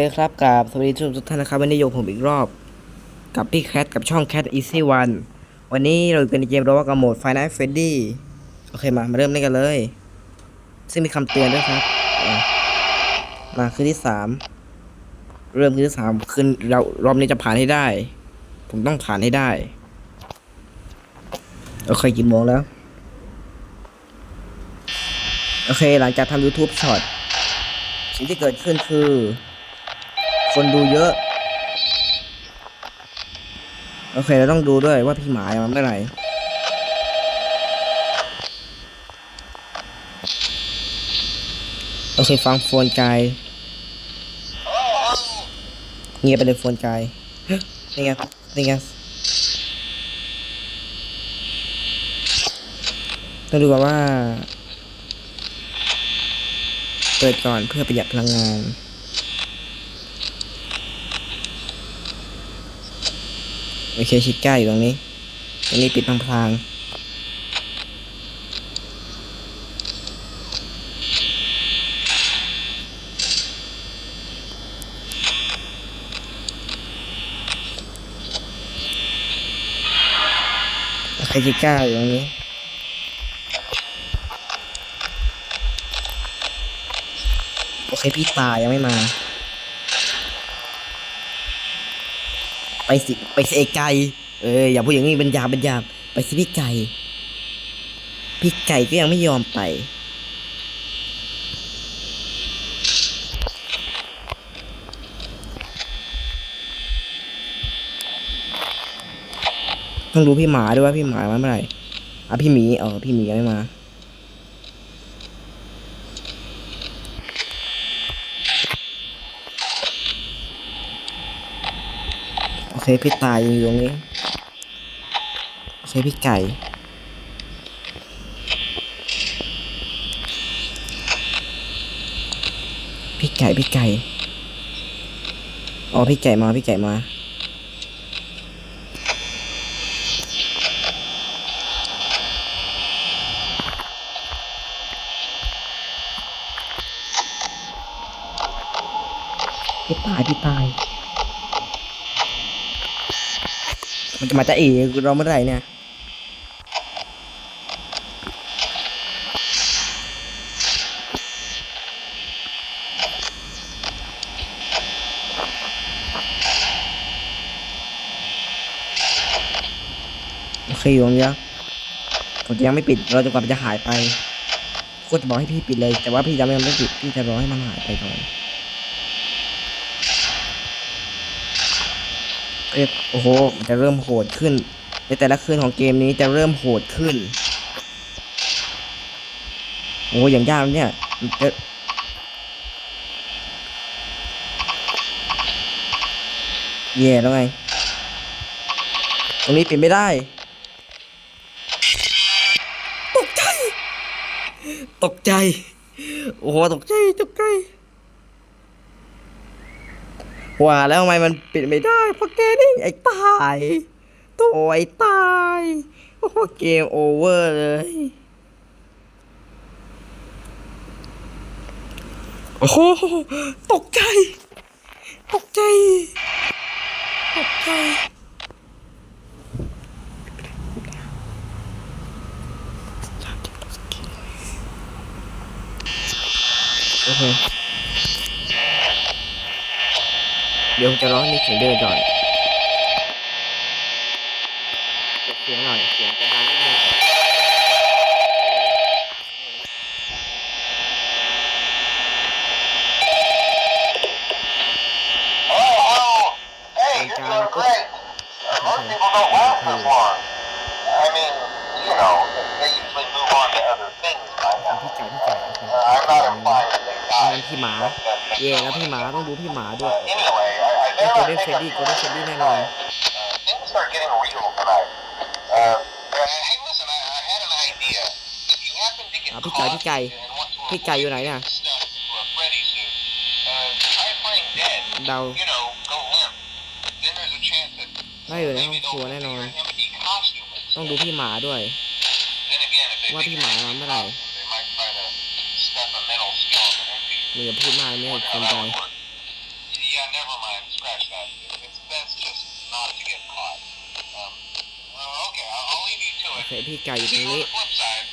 เคครับกับสวัสดีทุกท่านนะครับวันนี้อยู่ผมอีกรอบ กับพี่แคทกับช่อง Cat Easy One วันนี้เราอยู่กันเกมโรบอทกับโหมด Five Nights Freddy โอเคมามาเริ่มเล่นกันเลย ซึ่งมีคำเตือนด้วยครับ มาคืนที่สามเริ่มคืนที่สามคืนเรารอบนี้จะผ่านให้ได้ ผมต้องผ่านให้ได้โอเคกี่โมงแล้วโอเคหลังจากทำ YouTube Short สิ่งที่เกิดขึ้นคือ คนดูเยอะ โอเคเราต้องดูด้วยว่าพี่หมายมาเมื่อไหร่โอเคฟังโฟนกายเงียบไปเลยโฟนกายเฮ้ยนี่ไงนี่ไงต้องดูก่อนว่า เปิดก่อนเพื่อประหยัดพลังงาน โอเคชิก้าอยู่ตรงนี้ ตรงนี้ปิดพลางๆโอเคชิก้าอยู่ตรงนี้ โอเค พี่ตายังไม่มา ไปสิไปสิไอไก่เอออย่าพูดอย่างนี้เป็นยาเป็นยาไปสิพี่ไก่พี่ไก่ก็ยังไม่ยอมไปต้องดูพี่หมาด้วยว่าพี่หมามาเมื่อไหร่อะพี่หมีเออพี่หมียังไม่มา เคพี่ตายอยู่ตรงนี้โอเคพี่ไก่พี่ไก่พี่ไก่อ๋อพี่ไก่มาพี่ไก่มา พี่ตายพี่ตาย มันจะมาจะเอ๋เราเมื่อไหร่เนี่ยโอเคอยู่ตรงนี้แล้วผมจะยังไม่ปิด เราจนกว่ามันจะหายไปก็จะบอกให้พี่ปิดเลย แต่ว่าพี่จะไม่ยังไม่ปิด พี่จะรอให้มันหายไปก่อน เอ้ยโอ้โหจะเริ่มโหดขึ้น ในแต่ละคืนของเกมนี้จะเริ่มโหดขึ้น โอ้โหอย่างยากเนี่ยมันจะแย่แล้วไง ตรงนี้ปิดไม่ได้ ตกใจ ตกใจ โอ้โห ตกใจ ตกใจ ว่าแล้วทำไมมันปิดไม่ได้เพราะแกนี่ไอ้ตายตัวไอ้ตายโอ้โหเกมโอเวอร์เลยโอ้โหตกใจ ตกใจ ตกใจ โอเค เดี๋ยวผมจะร้องให้มีเสียงเดินก่อนเปิดเสียงหน่อยเสียงจะดังนิดนึง Oh, hello. Hey, you're doing great. Uh, most people don't last this long. I mean, you know, they usually move on to other things by อะ now. พี่ไก่พี่ไก่โอเค Uh, I'm not implying that they นั่น die. พี่หมา That- that- that- เย่แล้วพี่หมาต้องดูพี่หมาด้วย Uh, anyway, I, I ไอ้ better โกล not เด้น take เฟรด up ดี้ too โกลเด้น much เฟรด of ดี้ your แน่นอน time. Uh, things are getting real tonight. Uh, uh, hey, listen, I, I had an idea. If you happen to get อะพี่ไก่ caught พี่ไก่ and want to พี่ไก่อยู่ไหน avoid เนี่ย getting stuffed into a Freddy suit, uh, try playing dead. เดา you know, go limp. Then there's a chance that ไม่อยู่ในห้อ maybe งครัว they'll แน่นอน figure empty costume ต้องดูพี่หมาด้วย Then again, if they ว่า figure พี่หมามาเมื่อไหร่ they might try to stuff a metal skeleton into you. มึงอย่าพูดมากไม่ให้ Wonder ส how น that ใจ leave you to โอ it. เคพี่ไก่อยู่ตรงนี้ the flip side.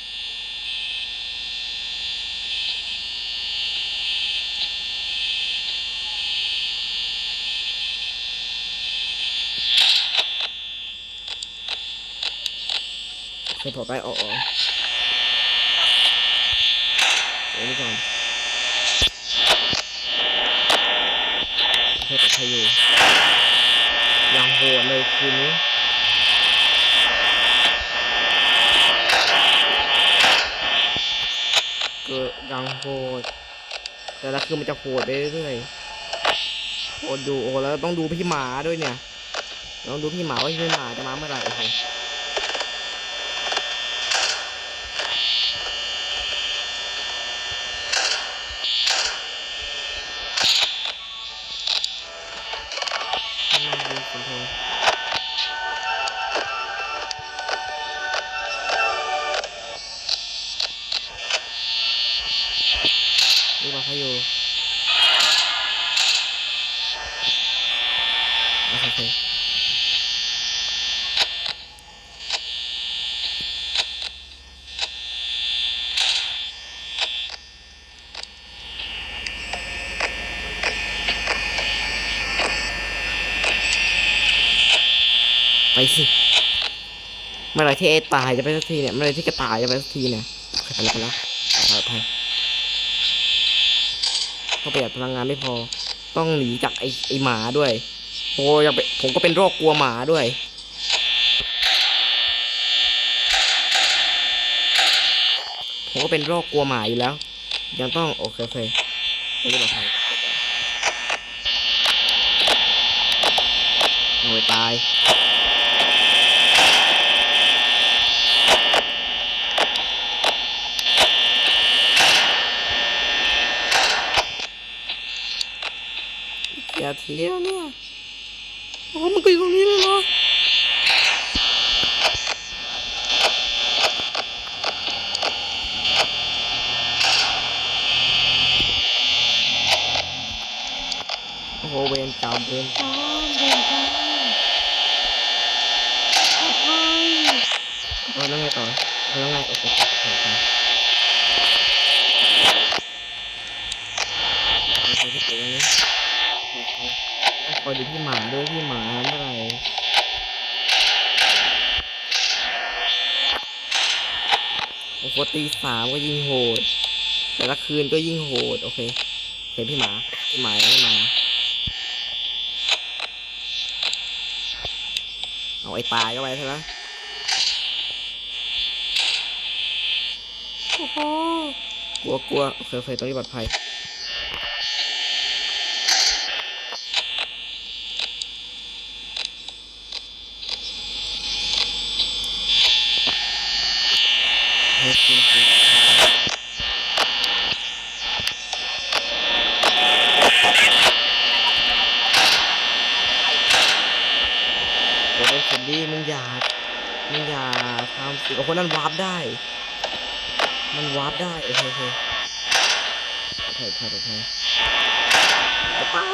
เคยถอดไปออกออกเดี๋ยวนี้ก่อนเคยปอดภัยอยู่ยังโหดเลยคืนนี้ เกิดดังโหดแต่ละคือมันจะโหดไปเรื่อยๆโหดดูโอ้แล้วต้องดูพี่หมาด้วยเนี่ย ต้องดูพี่หมาว่าพี่หมาจะมาเมื่อไหร่ ไปสิเมื่อไรที่ไอ้ตายจะไปสักทีเนี่ยเมื่อไรที่กระต่ายจะไปสักทีเนี่ยไปแล้วไปแล้วปลอดภัยต้องประหยัดพลังงานไม่พอ ต้องหนีจากไอ้ไอ้หมาด้วยโอ้ยังเป็นผมก็เป็นโรคกลัวหมาด้วยผมก็เป็นโรคกลัวหมาอยู่แล้ว ยังต้องโอเคโอเคไม่ได้ปลอดภัยโอ้ยตาย อย่าเที่ยวเนี่ยโอ้มันก็อยู่ตรงนี้เลยเหรอโอ้โหเวรกรรมเวรกรรมเวรกรรมโอ้ยแล้วไงต่อแล้วไงโอเคโอเคโอเคโอเคที่เปิดนี้คอยดูพี่หมาด้วยพี่หมาเมื่อไหร่โอ้โหตีสามก็ยิงโหด แต่ละคืนก็ยิ่งโหด โอเคโอเคพี่หมาพี่หมาไม่มาเอาไอ้ตายเข้าไปซะแล้วโอ้โหกลัวกลัวโอเคโอเคตรงนี้ปลอดภัย เฮ้ยจริงจริง โอ้ยเฟรดดี้มึงอย่ามึงอย่าทำสิโอ้คนนั้นวาร์ปได้ มันวาร์ปได้โอเคโอเคโอเคโอเคโอเคจะตา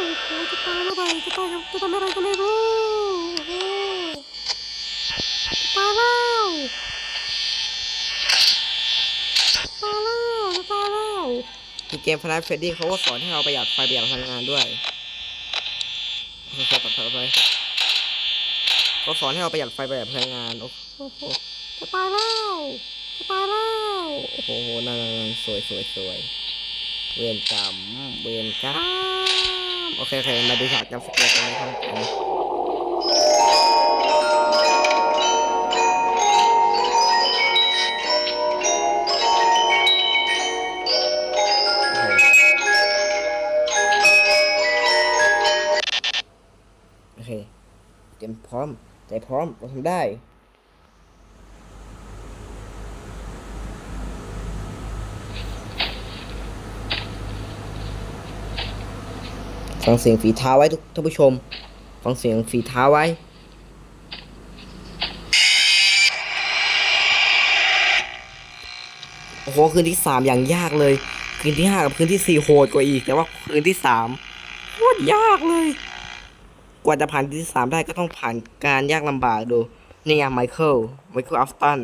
ยจะตายเมื่อไหร่จะตายจะทำอะไรก็ไม่รู้โอ้โหจะตายแล้ว ตายแล้วจะตายแล้วคือเกมฟน a ฟเฟดดี้เขาก็สอนให้เราประหยัดไฟประหยัดพลังงานด้วยโอเคตัดไปเขาสอนให้เราประหยัดไฟประหยัดพลังงานโอ้โหจะตายแล้วจะตายแล้วโอ้โหนั่นนั่นสวยสวยสวยเวียนกรรมเวียนกรรมโอเคโอเคมาดูฉากจำสเกตรงนี้ครับ พร้อม ใจพร้อมเราทำได้ฟังเสียงฝีเท้าไว้ทุกท่านผู้ชม ฟังเสียงฝีเท้าไว้ โอ้โห คืนที่สามอย่างยากเลย คืนที่ห้ากับคืนที่สี่โหดกว่าอีก แต่ว่าคืนที่สามโคตรยากเลย กว่าจะผ่านที่สามได้ก็ต้องผ่านการยากลำบากดู นี่ไงไมเคิลไมเคิลอัฟตัน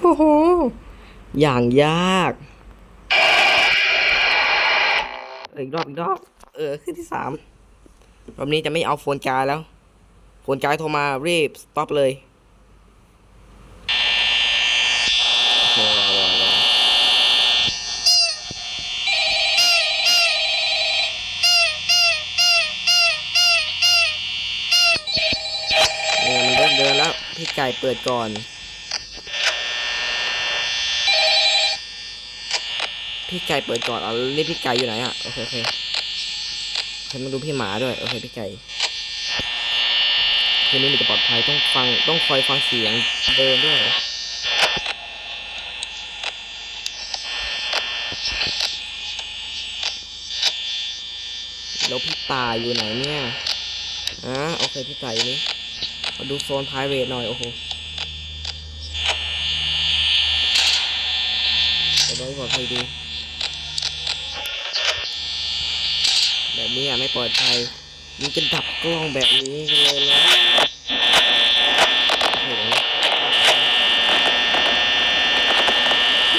โอ้โห อย่างยากอีกรอบอีกรอบ เออ ขึ้นที่สามรอบนี้จะไม่เอาโฟนจายแล้ว โฟนจายโทรมารีบสต็อปเลยโอ้โหรอรอรอเนี่ยมันเริ่มเดินแล้ว พี่ไก่ เปิดก่อน พี่ไก่เปิดก่อนเอานี่พี่ไก่อยู่ไหนอะโอเคโอเคฉันมาดูพี่หมาด้วย โอเคพี่ไก่คืนนี้มันจะปลอดภัยต้องฟังต้องคอยฟังเสียงเดินด้วยแล้วพี่ตาอยู่ไหนเนี่ยอะโอเคพี่ตาอยู่นี่ มาดูโซนพายเวทหน่อย โอ้โหไปได้ปลอดภัยดี แบบนี้อะไม่ปลอดภัยมันจะดับกล้องแบบนี้กันเลยนะโอ้โห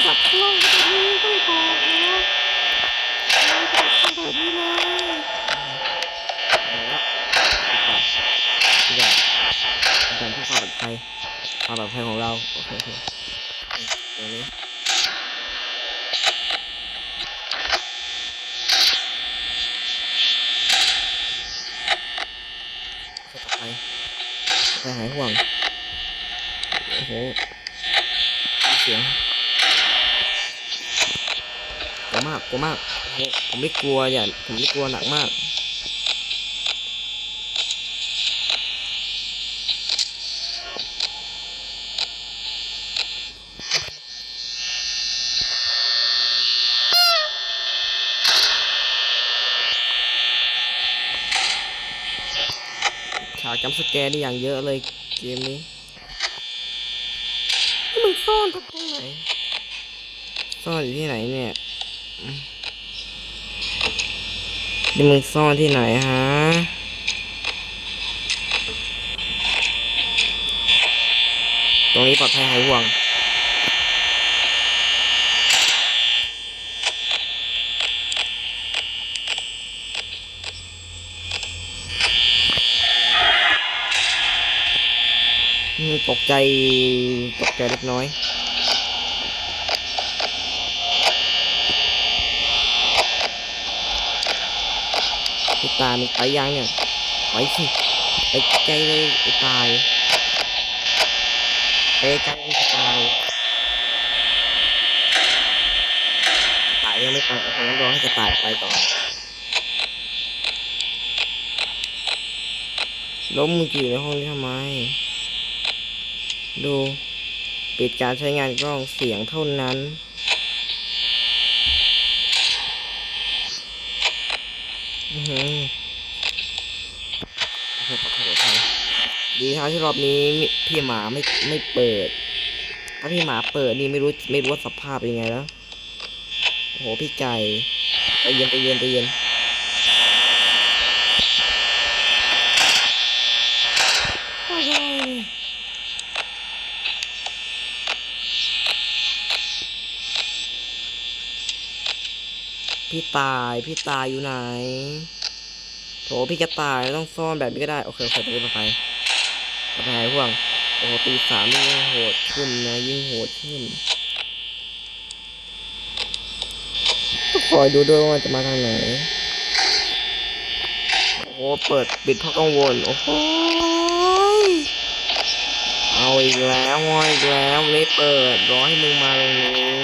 ดับกล้องแบบนี้ก็ไม่บอกนะดับกล้องแบบนี้เลยเอาละดีกว่าดีกว่าเป็นการเพื่อความปลอดภัย ความปลอดภัยของเรา โอเคโอเคตรงนี้ไปไปหายห่วง โอ้โหเสียงกลัวมากกลัวมากโอ้ผมไม่กลัวอย่าผมไม่กลัวหนักมาก จำสแกร์นี่อย่างเยอะเลยเกมนี้นี่มึงซ่อนตรงไหนซ่อนอยู่ที่ไหนเนี่ยอืมนี่มึงซ่อนที่ไหนฮะตรงนี้ปลอดภัยหายห่วง ตกใจตกใจเล็กน้อยไอ้ตามันไปยังเนี่ยไปสิไปไกลเลยไอ้ตายไปไกลไอ้ตายตายยังไม่ไปเอางั้นรอให้กระตายไปก่อนล้มมึงอยู่ในห้องนี้ทำไม ดู ปิดการใช้งานกล้องเสียงเท่านั้น อือหือโอเครับดีท้าที่รอบนี้พี่หมาไม่ไม่เปิด ถ้าพี่หมาเปิดนี่ไม่รู้ไม่รู้ว่าสภาพเป็นยังไงแล้ว โอ้โหพี่ไก่ใจเย็นใจเย็นใจเย็นอะไรเนี่ย พี่ตาย พี่ตายอยู่ไหน โถพี่กระตายต้องซ่อนแบบนี้ก็ได้ โอเคโอเคตรงนี้ไปไปไปห่วง โอ้โหตีสามยิ่งโหดขึ้นนะยิ่งโหดขึ้นคอยดูด้วยว่าจะมาทางไหน โอ้เปิดปิดเพราะกังวล โอ้โหยเอาอีกแล้วเอาอีกแล้วไม่เปิดรอให้มึงมาตรงนี้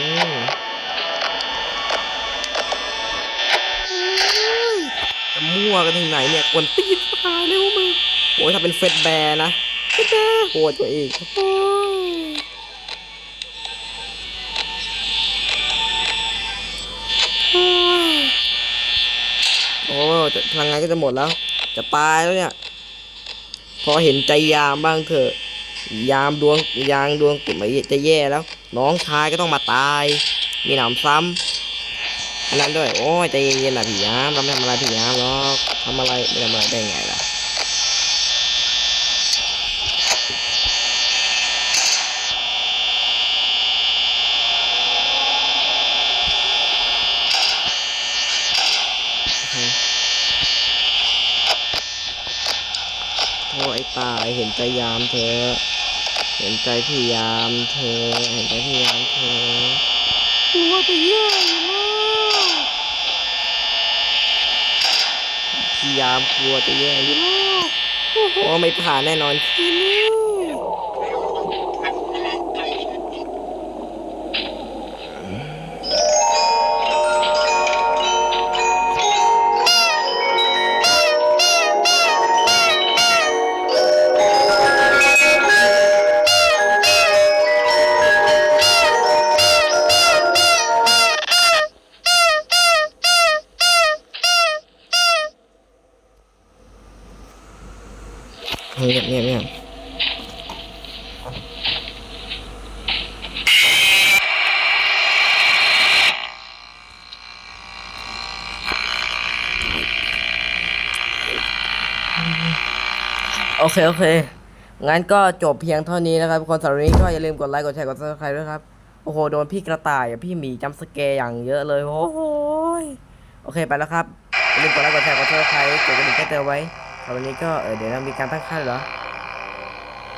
มั่วกันถึงไหนเนี่ยกวนตีนตายเลยพวมึงโอ้ยถ้าเป็นเฟดแบร์นะเฟดแบร์โหดกว่าอีกโอ้ยโอ้โอ้ยจะพลังงานก็จะหมดแล้ว จะตายแล้วเนี่ย พอเห็นใจยามบ้างเถอะ ยามดวงยางดวงกุ่มจะแย่แล้ว น้องชายก็ต้องมาตาย มีหนำซ้ำ นนั้นด้วย โอ้ยใจเย็นๆนะพี่ยามเราไมทำอะไรพี่ยามหรอกทำอะไรไม่ทำอะไรได้ไงล่ะโอ้ไอ้ตายเห็นใจยามเธอ เห็นใจพี่ยามเธอ เห็นใจพี่ยามเธอกลัวไปแย่อยู่แล้วพี่ ยามกลัวจะแย่อยู่แล้วโอ้โหไม่ผ่านแน่นอนคืนนี้ คโอเค งั้นก็จบเพียงเท่านี้นะครับคนสำหรับนี้ก็อย่าลืมกดไลค์กดแชร์กดซับสไครต์ด้วยครับ โอ้โห โดนพี่กระต่ายกับพี่หมีจัมสแกร์อย่างเยอะเลย โอ้โหยโอเคไปแล้วครับอย่าลืมกดไลค์กดแชร์กดซับสไครต์กดกระดิ่งแจ้งเตือนไว้สำหรับวันนี้ก็เออเดี๋ยวเรามีการตั้งค่าเหรอ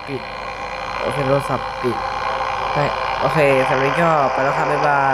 ปิด โอเคโทรศัพท์ปิดใช่โอเคสำหรับนี้ก็ไปแล้วครับบ๊ายบาย